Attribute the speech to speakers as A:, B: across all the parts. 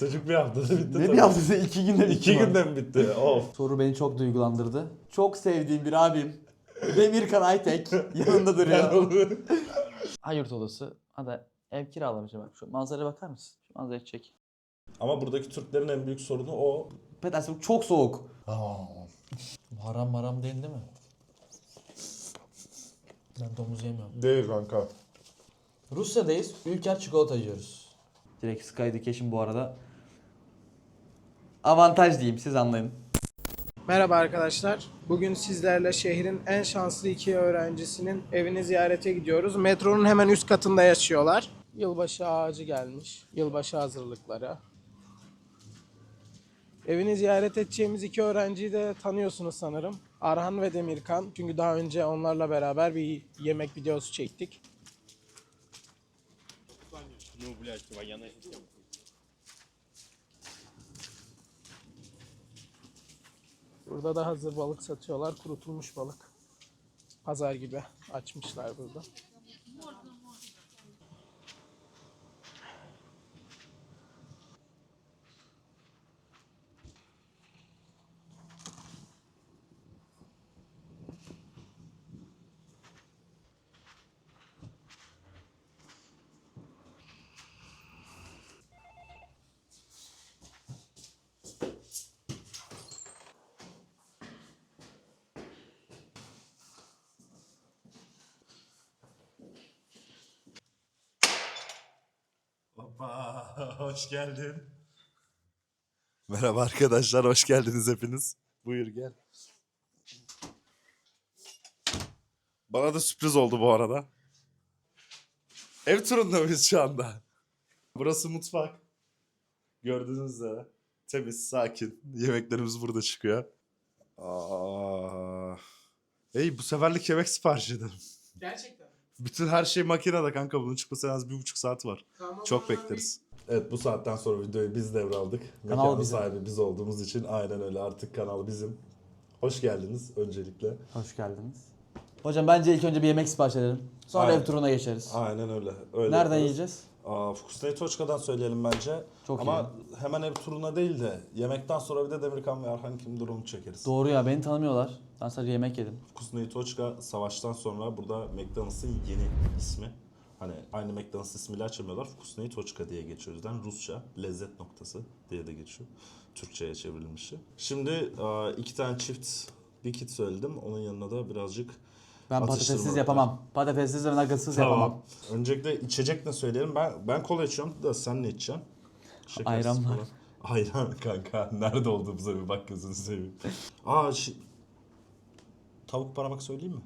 A: Çocuk bir haftada bitti
B: Ne
A: tabii.
B: bir haftası iki günde bitti
A: İki günde mi bitti? Of.
B: Soru beni çok duygulandırdı. Çok sevdiğim bir abim. Demirkan Aytek yanında duruyor. Hayır odası. Hadi ev kiralamışım bak. Şu manzaraya bakar mısın? Şu manzarayı çek.
A: Ama buradaki Türklerin en büyük sorunu o.
B: Petersburg çok soğuk.
C: Haram maram değil değil mi? Ben domuz yemiyorum.
A: Değil kanka.
C: Rusya'dayız. Ülker çikolata yiyoruz.
B: Direkt Sky Education bu arada. Avantaj diyeyim siz anlayın.
D: Merhaba arkadaşlar. Bugün sizlerle şehrin en şanslı iki öğrencisinin evini ziyarete gidiyoruz. Metronun hemen üst katında yaşıyorlar. Yılbaşı ağacı gelmiş. Yılbaşı hazırlıkları. Evini ziyaret edeceğimiz iki öğrenciyi de tanıyorsunuz sanırım. Arhan ve Demirkan. Çünkü daha önce onlarla beraber bir yemek videosu çektik. Burada da hazır balık satıyorlar. Kurutulmuş balık. Pazar gibi açmışlar burada.
A: hoş geldin. Merhaba arkadaşlar, hoş geldiniz hepiniz. Buyur gel. Bana da sürpriz oldu bu arada. Ev turunda mıyız şu anda? Burası mutfak. Gördüğünüz üzere. Temiz, sakin. Yemeklerimiz burada çıkıyor. Aa. Ey bu seferlik yemek sipariş edelim.
D: Gerçekten.
A: Bütün her şey makinede kanka. Bunun çıkmasına en az bir buçuk saat var.
D: Tamam,
A: Çok bekleriz. Evet bu saatten sonra videoyu biz devraldık. Mekanın
B: bizim.
A: sahibi biz olduğumuz için aynen öyle artık kanal bizim. Hoş geldiniz öncelikle.
B: Hoş geldiniz. Hocam bence ilk önce bir yemek sipariş edelim. Sonra
A: Aynen.
B: ev turuna geçeriz.
A: Aynen öyle. öyle
B: Nereden
A: yapıyoruz.
B: yiyeceğiz?
A: Aa, Fukusnei Toçka'dan söyleyelim bence.
B: Çok
A: Ama hemen ev turuna değil de yemekten sonra bir de Demirkan ve Arhan kim durumu çekeriz.
B: Doğru ya beni tanımıyorlar. Ben sadece yemek yedim.
A: Fukusnei Toçka savaştan sonra burada McDonald's'ın yeni ismi. Hani aynı McDonald's ismiyle açamıyorlar. Fukusnei Toçka diye geçiyor. Yüzden Rusça lezzet noktası diye de geçiyor. Türkçe'ye çevrilmişi. Şimdi aa, iki tane çift bir kit söyledim. Onun yanına da birazcık
B: Ben patatessiz yapamam. Patatessiz ve nuggetsiz yapamam.
A: Öncelikle içecek ne söyleyelim? Ben ben kola içiyorum da sen ne içeceksin? Şekersiz
B: Ayran var.
A: Ayran kanka. Nerede olduğumuza bir bak gözünü seveyim. Aa şi- Tavuk parmak söyleyeyim mi?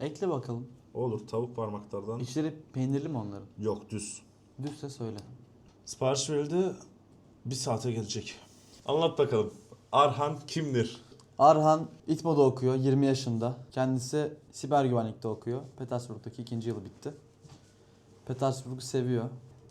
B: Ekle bakalım.
A: Olur tavuk parmaklardan.
B: İçleri peynirli mi onların?
A: Yok düz.
B: Düzse söyle.
A: Sipariş verildi. Bir saate gelecek. Anlat bakalım. Arhan kimdir?
B: Arhan İTMO'da okuyor 20 yaşında. Kendisi siber güvenlikte okuyor. Petersburg'daki ikinci yılı bitti. Petersburg'u seviyor.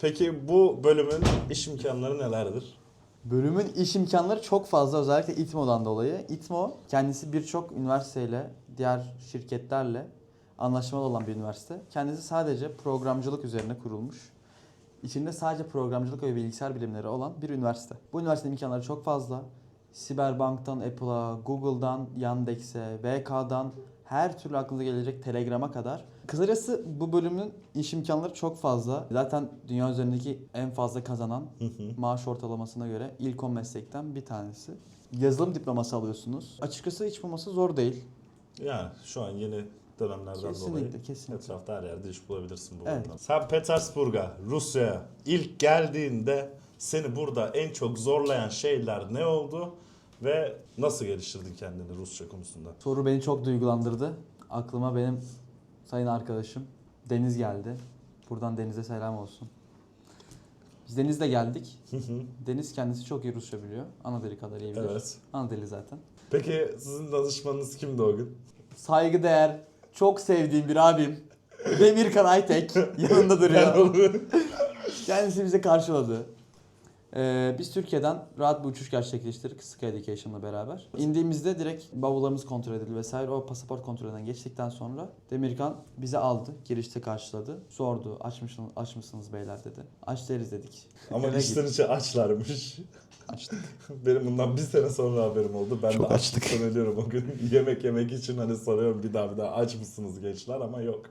A: Peki bu bölümün iş imkanları nelerdir?
B: Bölümün iş imkanları çok fazla özellikle İTMO'dan dolayı. İTMO kendisi birçok üniversiteyle, diğer şirketlerle anlaşmalı olan bir üniversite. Kendisi sadece programcılık üzerine kurulmuş. İçinde sadece programcılık ve bilgisayar bilimleri olan bir üniversite. Bu üniversitenin imkanları çok fazla. Siberbank'tan Apple'a, Google'dan Yandex'e, VK'dan her türlü aklınıza gelecek Telegram'a kadar. Kısacası bu bölümün iş imkanları çok fazla. Zaten dünya üzerindeki en fazla kazanan maaş ortalamasına göre ilk 10 meslekten bir tanesi. Yazılım diploması alıyorsunuz. Açıkçası iç bulması zor değil.
A: Yani şu an yeni dönemlerden
B: Kesinlikle,
A: dolayı
B: kesinlikle.
A: etrafta her yerde iş bulabilirsin bu
B: Evet.
A: Sen Petersburg'a, Rusya'ya ilk geldiğinde seni burada en çok zorlayan şeyler ne oldu ve nasıl geliştirdin kendini Rusça konusunda?
B: Soru beni çok duygulandırdı. Aklıma benim sayın arkadaşım Deniz geldi. Buradan Deniz'e selam olsun. Biz Deniz'le geldik. Deniz kendisi çok iyi Rusça biliyor. Ana dili kadar iyi bilir.
A: Evet.
B: Ana dili zaten.
A: Peki sizin danışmanınız kimdi o gün?
B: Saygıdeğer, çok sevdiğim bir abim. Demirkan Aytek yanında duruyor. Kendisi bizi karşıladı. Ee, biz Türkiye'den rahat bir uçuş gerçekleştirdik Sky Education'la beraber. İndiğimizde direkt bavullarımız kontrol edildi vesaire. O pasaport kontrolünden geçtikten sonra Demirkan bizi aldı. Girişte karşıladı. Sordu aç mısınız, aç mısınız beyler dedi. Aç deriz dedik.
A: Ama
B: Eve
A: içten
B: gittik.
A: içe açlarmış.
B: Açtık.
A: Benim bundan bir sene sonra haberim oldu. Ben
B: Çok
A: de
B: açtık.
A: açlıktan ölüyorum o gün. yemek yemek için hani soruyorum bir daha bir daha aç mısınız gençler ama yok.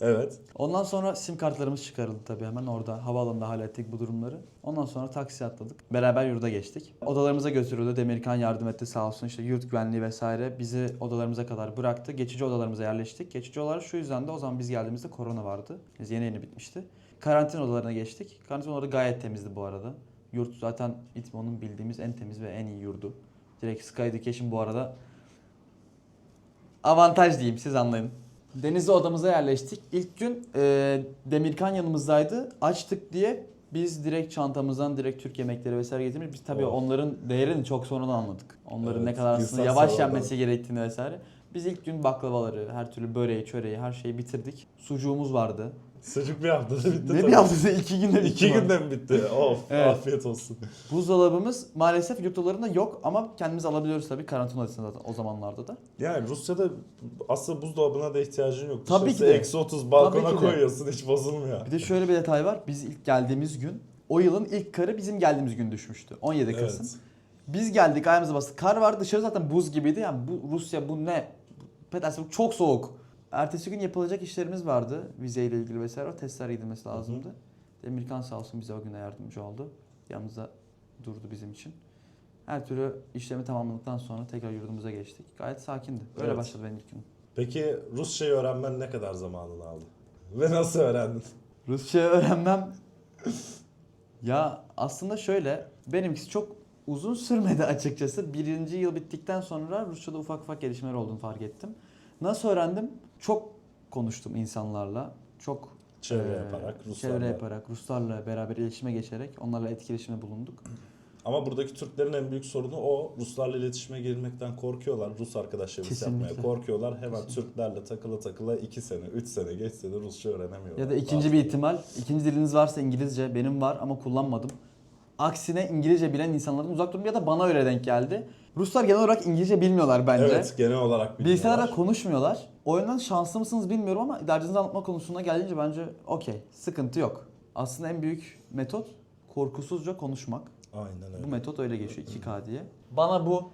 A: Evet.
B: Ondan sonra sim kartlarımız çıkarıldı tabii hemen orada havaalanında hallettik bu durumları. Ondan sonra taksi atladık. Beraber yurda geçtik. Odalarımıza götürüldü. Demirkan yardım etti sağ olsun. İşte yurt güvenliği vesaire bizi odalarımıza kadar bıraktı. Geçici odalarımıza yerleştik. Geçici odalar şu yüzden de o zaman biz geldiğimizde korona vardı. Biz yeni yeni bitmişti. Karantina odalarına geçtik. Karantina odaları gayet temizdi bu arada. Yurt zaten İTMO'nun bildiğimiz en temiz ve en iyi yurdu. Direkt Sky Education bu arada avantaj diyeyim siz anlayın. Denizli odamıza yerleştik. İlk gün e, Demirkan yanımızdaydı. Açtık diye biz direkt çantamızdan direkt Türk yemekleri vesaire getirmiş. Biz tabii
A: Oh.
B: onların değerini çok sonradan anladık. Onların
A: Evet,
B: ne kadar aslında
A: insan
B: yavaş
A: sonradan.
B: yenmesi gerektiğini vesaire. Biz ilk gün baklavaları, her türlü böreği, çöreği, her şeyi bitirdik. Sucuğumuz vardı.
A: Sıcak bir haftada bitti
B: ne
A: tabii.
B: bir haftası iki günde bitti.
A: İki günde mi bitti? Of
B: Evet.
A: afiyet olsun.
B: Buzdolabımız maalesef yurt odalarında yok ama kendimiz alabiliyoruz tabii karantina odasında zaten o zamanlarda da.
A: Yani Rusya'da aslında buzdolabına da ihtiyacın yok.
B: Tabii
A: Dışarısı
B: ki de.
A: Eksi 30 balkona
B: Tabii ki de.
A: koyuyorsun hiç bozulmuyor.
B: Bir de şöyle bir detay var. Biz ilk geldiğimiz gün o yılın ilk karı bizim geldiğimiz gün düşmüştü. 17 Kasım.
A: Evet.
B: Biz geldik ayağımıza bastık. Kar vardı dışarı zaten buz gibiydi. Yani bu Rusya bu ne? Petersburg çok soğuk. Ertesi gün yapılacak işlerimiz vardı. Vizeyle ilgili vesaire. O testler gidilmesi lazımdı. Demirkan sağ olsun bize o güne yardımcı oldu. Yanımızda durdu bizim için. Her türlü işlemi tamamladıktan sonra tekrar yurdumuza geçtik. Gayet sakindi. Öyle
A: Evet.
B: başladı benim ilk günüm.
A: Peki Rusçayı öğrenmen ne kadar zamanını aldı? Ve nasıl öğrendin?
B: Rusça öğrenmem ya aslında şöyle benimkisi çok uzun sürmedi açıkçası. Birinci yıl bittikten sonra Rusça'da ufak ufak gelişmeler olduğunu fark ettim. Nasıl öğrendim? Çok konuştum insanlarla. Çok
A: Çevre
B: eee,
A: yaparak, Ruslarla.
B: Çevre yaparak, Ruslarla beraber iletişime geçerek onlarla etkileşime bulunduk.
A: Ama buradaki Türklerin en büyük sorunu o. Ruslarla iletişime girmekten korkuyorlar. Rus arkadaşlarımız
B: Kesinlikle.
A: yapmaya korkuyorlar. Hemen Türklerle takıla takıla 2 sene, 3 sene geçse de Rusça öğrenemiyorlar.
B: Ya da ikinci bir ihtimal, ikinci diliniz varsa İngilizce, benim var ama kullanmadım. Aksine İngilizce bilen insanlardan uzak durun ya da bana öyle denk geldi. Ruslar genel olarak İngilizce bilmiyorlar bence.
A: Evet genel olarak bilmiyorlar.
B: Bilgisayarda konuşmuyorlar. O yüzden şanslı mısınız bilmiyorum ama derdinizi anlatma konusuna gelince bence okey. Sıkıntı yok. Aslında en büyük metot korkusuzca konuşmak.
A: Aynen öyle.
B: Bu metot öyle geçiyor 2K diye. Bana bu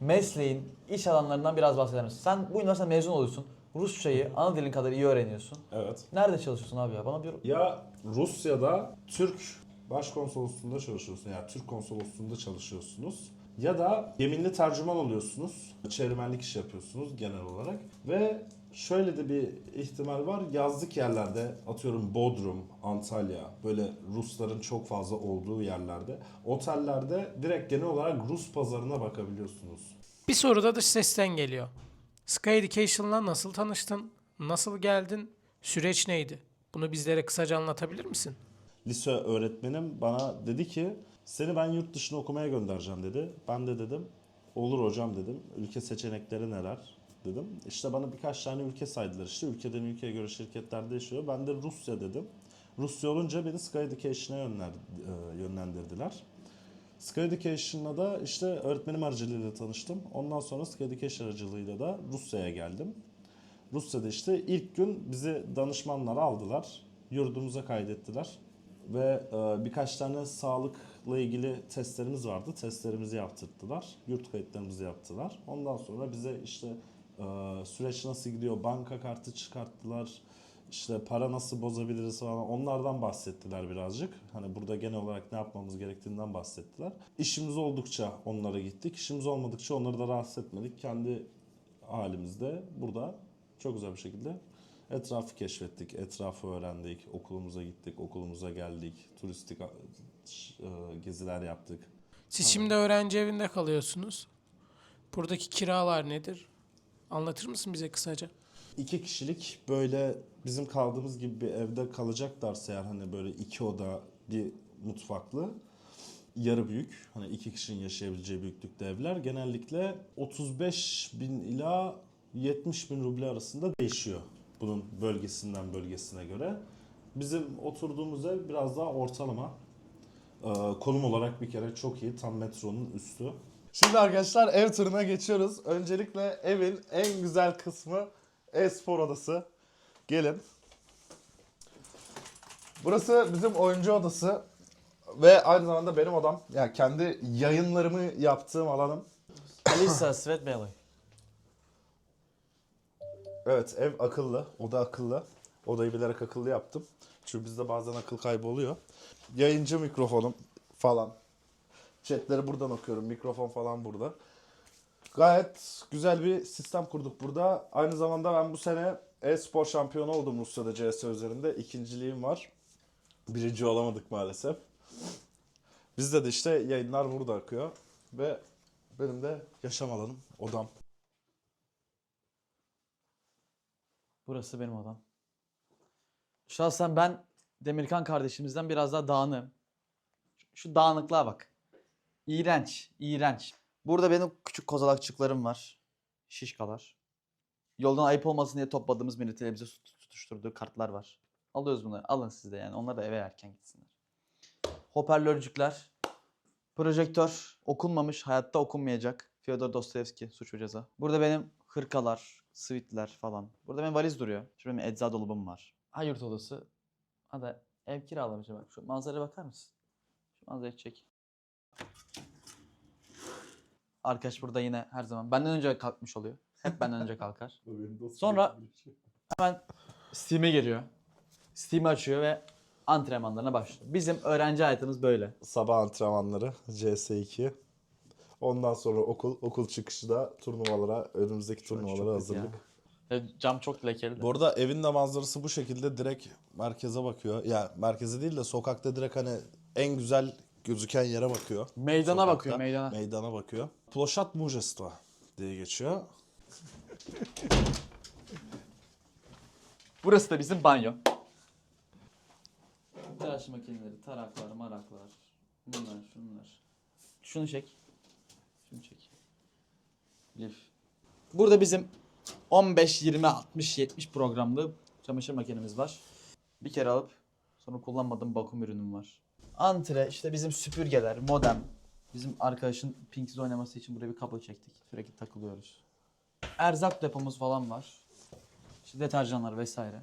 B: mesleğin iş alanlarından biraz bahseder misin? Sen bu üniversiteden mezun oluyorsun. Rusçayı ana dilin kadar iyi öğreniyorsun.
A: Evet.
B: Nerede çalışıyorsun abi ya? Bana bir
A: Ya Rusya'da Türk başkonsolosluğunda çalışıyorsun. Yani Türk konsolosluğunda çalışıyorsunuz. Ya da yeminli tercüman oluyorsunuz. Çevirmenlik iş yapıyorsunuz genel olarak. Ve şöyle de bir ihtimal var. Yazlık yerlerde atıyorum Bodrum, Antalya böyle Rusların çok fazla olduğu yerlerde otellerde direkt genel olarak Rus pazarına bakabiliyorsunuz.
D: Bir soru da dış sesten geliyor. Sky Education'la nasıl tanıştın? Nasıl geldin? Süreç neydi? Bunu bizlere kısaca anlatabilir misin?
A: Lise öğretmenim bana dedi ki seni ben yurt dışına okumaya göndereceğim dedi. Ben de dedim olur hocam dedim. Ülke seçenekleri neler dedim. İşte bana birkaç tane ülke saydılar işte ülkeden ülkeye göre şirketler değişiyor. Ben de Rusya dedim. Rusya olunca beni Sky Education'a e, yönlendirdiler. Sky Education'la da işte öğretmenim aracılığıyla tanıştım. Ondan sonra Sky Education aracılığıyla da Rusya'ya geldim. Rusya'da işte ilk gün bizi danışmanlar aldılar. Yurdumuza kaydettiler. Ve e, birkaç tane sağlıkla ilgili testlerimiz vardı. Testlerimizi yaptırttılar. Yurt kayıtlarımızı yaptılar. Ondan sonra bize işte e, süreç nasıl gidiyor, banka kartı çıkarttılar. İşte para nasıl bozabiliriz falan onlardan bahsettiler birazcık. Hani burada genel olarak ne yapmamız gerektiğinden bahsettiler. İşimiz oldukça onlara gittik. İşimiz olmadıkça onları da rahatsız etmedik. Kendi halimizde burada çok güzel bir şekilde etrafı keşfettik, etrafı öğrendik, okulumuza gittik, okulumuza geldik, turistik e, geziler yaptık.
D: Siz şimdi öğrenci evinde kalıyorsunuz. Buradaki kiralar nedir? Anlatır mısın bize kısaca?
A: İki kişilik böyle bizim kaldığımız gibi bir evde kalacaklarsa eğer hani böyle iki oda bir mutfaklı yarı büyük hani iki kişinin yaşayabileceği büyüklükte evler genellikle 35 bin ila 70 bin ruble arasında değişiyor bunun bölgesinden bölgesine göre. Bizim oturduğumuz ev biraz daha ortalama. Ee, konum olarak bir kere çok iyi. Tam metronun üstü.
E: Şimdi arkadaşlar ev turuna geçiyoruz. Öncelikle evin en güzel kısmı e-spor odası. Gelin. Burası bizim oyuncu odası ve aynı zamanda benim odam. Yani kendi yayınlarımı yaptığım alanım.
C: Alisa Svet Belay.
E: Evet ev akıllı, oda akıllı. Odayı bilerek akıllı yaptım. Çünkü bizde bazen akıl kaybı oluyor. Yayıncı mikrofonum falan. Chatleri buradan okuyorum. Mikrofon falan burada. Gayet güzel bir sistem kurduk burada. Aynı zamanda ben bu sene e-spor şampiyonu oldum Rusya'da CS üzerinde. İkinciliğim var. Birinci olamadık maalesef. Bizde de işte yayınlar burada akıyor. Ve benim de yaşam alanım, odam.
B: Burası benim odam. Şahsen ben Demirkan kardeşimizden biraz daha dağınığım. Şu- dağınıklığa bak. İğrenç, iğrenç. Burada benim küçük kozalakçıklarım var. Şişkalar. Yoldan ayıp olmasın diye topladığımız milletele bize tut- tutuşturduğu kartlar var. Alıyoruz bunları. Alın siz de yani. Onlar da eve erken gitsinler. Hoparlörcükler. Projektör. Okunmamış. Hayatta okunmayacak. Fyodor Dostoyevski. Suç ve Ceza. Burada benim hırkalar, sweetler falan. Burada benim valiz duruyor. Şurada benim ecza dolabım var. Ha yurt odası. Ha da ev kiralamışım bak. Şu manzaraya bakar mısın? Şu manzarayı çek. Arkadaş burada yine her zaman benden önce kalkmış oluyor. Hep benden önce kalkar. Sonra hemen Steam'e giriyor. Steam'i açıyor ve antrenmanlarına başlıyor. Bizim öğrenci hayatımız böyle.
E: sabah antrenmanları CS2. Ondan sonra okul, okul çıkışı da turnuvalara, önümüzdeki turnuvalara
B: çok
E: hazırlık.
B: Ya, cam çok lekeli. de.
E: Bu arada evin de manzarası bu şekilde direkt merkeze bakıyor. Yani merkeze değil de sokakta direkt hani en güzel gözüken yere bakıyor.
B: Meydana
E: Sokakta.
B: bakıyor meydana.
E: Meydana bakıyor. Ploşat Mujestva diye geçiyor.
B: Burası da bizim banyo. Tıraş makineleri, taraklar, maraklar. Bunlar, şunlar. Şunu çek. Şunu çek. Lif. Burada bizim 15, 20, 60, 70 programlı çamaşır makinemiz var. Bir kere alıp sonra kullanmadığım bakım ürünüm var. Antre, işte bizim süpürgeler, modem. Bizim arkadaşın Pink'siz oynaması için buraya bir kablo çektik. Sürekli takılıyoruz. Erzak depomuz falan var. İşte deterjanlar vesaire.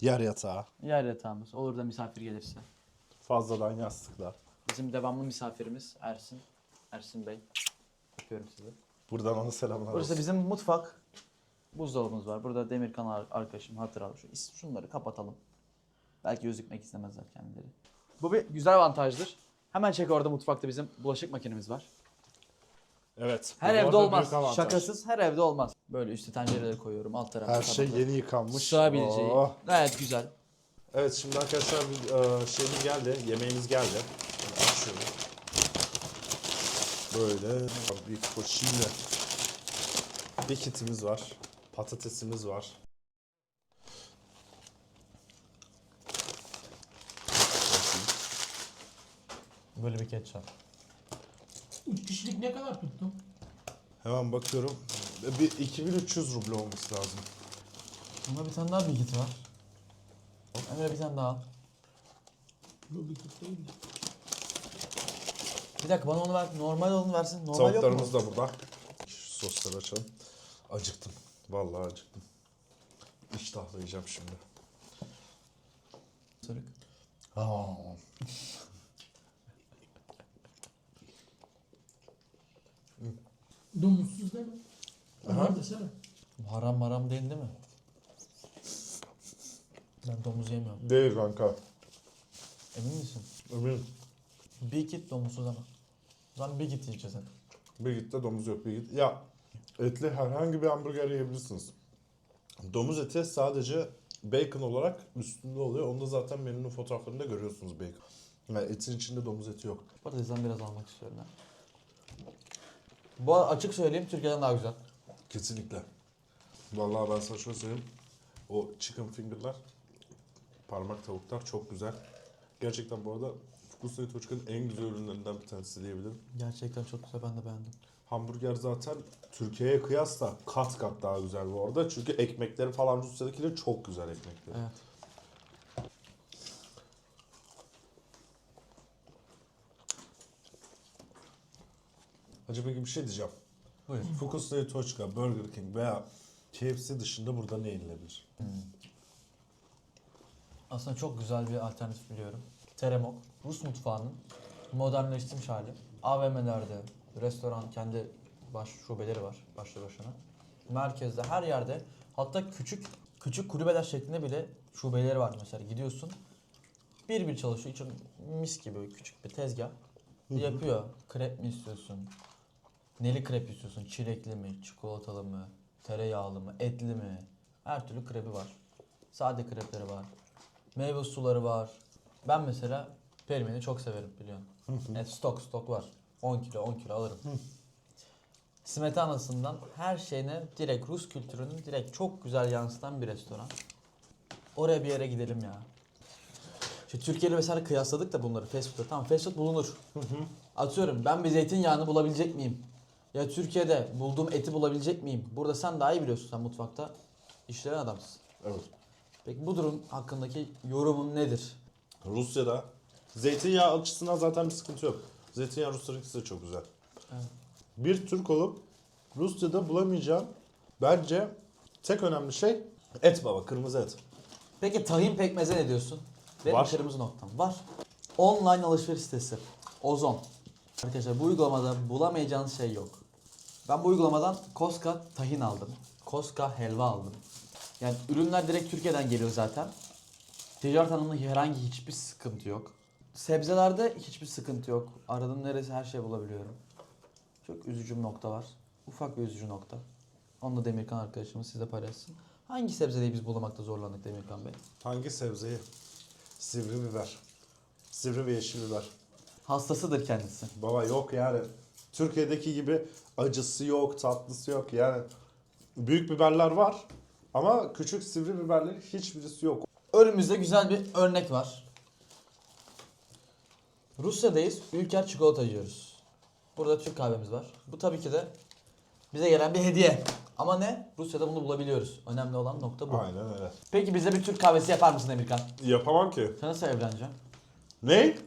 E: Yer yatağı.
B: Yer yatağımız. Olur da misafir gelirse.
E: Fazladan yastıklar.
B: Bizim devamlı misafirimiz Ersin. Ersin Bey. Öpüyorum sizi.
E: Buradan ona selamlar
B: Burası
E: olsun.
B: bizim mutfak. Buzdolabımız var. Burada Demirkan ar- arkadaşım hatıralı. Şu is- şunları kapatalım. Belki gözükmek istemezler kendileri. Bu bir güzel avantajdır. Hemen çek orada mutfakta bizim bulaşık makinemiz var.
E: Evet.
B: Her
E: bu
B: evde
E: arada
B: olmaz.
E: büyük avantaj.
B: Şakasız her evde olmaz. Böyle üstü tencereleri koyuyorum. Alt tarafı
E: Her şey yeni yıkanmış.
B: Sığabileceği.
E: Oh.
B: Gayet güzel.
A: Evet şimdi arkadaşlar bir e, şeyimiz geldi. Yemeğimiz geldi. Şimdi Açıyorum. Böyle bir koşuyla bir kitimiz var. Patatesimiz var.
C: Böyle bir ketçap.
D: 3 kişilik ne kadar tuttu?
A: Hemen bakıyorum. Bir 2300 ruble olması lazım.
C: Bunda bir tane daha bilgit var. Emre bir tane daha al.
D: Bu bir kit değil mi?
C: Bir dakika bana onu ver. Normal olanı versin. Normal yok mu?
A: Tavuklarımız da burada. Şu sosları açalım. Acıktım. Vallahi acıktım. İştahla yiyeceğim şimdi.
C: Sarık.
A: Aa.
D: Domuzsuz değil mi? Aha. desene.
C: Bu Haram maram değil değil mi? Ben domuz yemiyorum.
A: Değil kanka.
C: Emin misin?
A: Eminim.
C: Bir git domuzsuz ama. O zaman bir git yiyeceğiz hadi.
A: Bir git de domuz yok bir git. Ya etli herhangi bir hamburger yiyebilirsiniz. Domuz eti sadece bacon olarak üstünde oluyor. Onu da zaten menünün fotoğraflarında görüyorsunuz bacon. Yani etin içinde domuz eti yok.
C: Patatesden biraz almak istiyorum ben. Bu arada açık söyleyeyim Türkiye'den daha güzel.
A: Kesinlikle. Vallahi ben sana şöyle söyleyeyim. O chicken finger'lar, parmak tavuklar çok güzel. Gerçekten bu arada Fukusu'yu Toçka'nın en güzel ürünlerinden bir tanesi diyebilirim.
C: Gerçekten çok güzel ben de beğendim.
A: Hamburger zaten Türkiye'ye kıyasla kat kat daha güzel bu arada. Çünkü ekmekleri falan Rusya'dakiler çok güzel ekmekleri.
C: Evet.
A: Hacı peki bir şey diyeceğim.
B: Buyur.
A: Fukusna'yı Toçka, Burger King veya KFC dışında burada ne yenilebilir?
B: Aslında çok güzel bir alternatif biliyorum. Teremok. Rus mutfağının modernleştirilmiş hali. AVM'lerde, restoran kendi baş şubeleri var başlı başına. Merkezde her yerde hatta küçük küçük kulübeler şeklinde bile şubeleri var mesela gidiyorsun. Bir bir çalışıyor. için mis gibi küçük bir tezgah. Yapıyor. Krep mi istiyorsun? Neli krep istiyorsun? Çilekli mi? Çikolatalı mı? Tereyağlı mı? Etli mi? Her türlü krepi var. Sade krepleri var. Meyve suları var. Ben mesela perimeni çok severim biliyorsun. evet, stok stok var. 10 kilo 10 kilo alırım. Smetanasından her şeyine direkt Rus kültürünün direkt çok güzel yansıtan bir restoran. Oraya bir yere gidelim ya. Şu Türkiye'yle mesela kıyasladık da bunları fast food'da. Tamam fast food bulunur. Atıyorum ben bir zeytinyağını bulabilecek miyim? Ya Türkiye'de bulduğum eti bulabilecek miyim? Burada sen daha iyi biliyorsun sen mutfakta. işleyen adamsın.
A: Evet.
B: Peki bu durum hakkındaki yorumun nedir?
A: Rusya'da zeytinyağı açısından zaten bir sıkıntı yok. Zeytinyağı Rusların ikisi de çok güzel.
B: Evet.
A: Bir Türk olup Rusya'da bulamayacağın bence tek önemli şey et baba, kırmızı et.
B: Peki tahin pekmeze ne diyorsun? Benim
A: Var.
B: kırmızı noktam. Var. Online alışveriş sitesi. Ozon. Arkadaşlar bu uygulamada bulamayacağınız şey yok. Ben bu uygulamadan Koska tahin aldım. Koska helva aldım. Yani ürünler direkt Türkiye'den geliyor zaten. Ticaret anlamında herhangi hiçbir sıkıntı yok. Sebzelerde hiçbir sıkıntı yok. Aradığım neresi her şeyi bulabiliyorum. Çok üzücü bir nokta var. Ufak bir üzücü nokta. Onu da Demirkan arkadaşımız size paylaşsın. Hangi sebzeyi biz bulmakta zorlandık Demirkan Bey?
A: Hangi sebzeyi? Sivri biber. Sivri ve yeşil biber.
B: Hastasıdır kendisi.
A: Baba yok yani. Türkiye'deki gibi acısı yok, tatlısı yok yani. Büyük biberler var ama küçük sivri biberlerin hiçbirisi yok.
B: Önümüzde güzel bir örnek var. Rusya'dayız. Ülker çikolata yiyoruz. Burada Türk kahvemiz var. Bu tabii ki de bize gelen bir hediye. Ama ne? Rusya'da bunu bulabiliyoruz. Önemli olan nokta bu.
A: Aynen öyle.
B: Peki bize bir Türk kahvesi yapar mısın Emirkan?
A: Yapamam ki.
B: Sen nasıl evleneceksin?
A: Ne?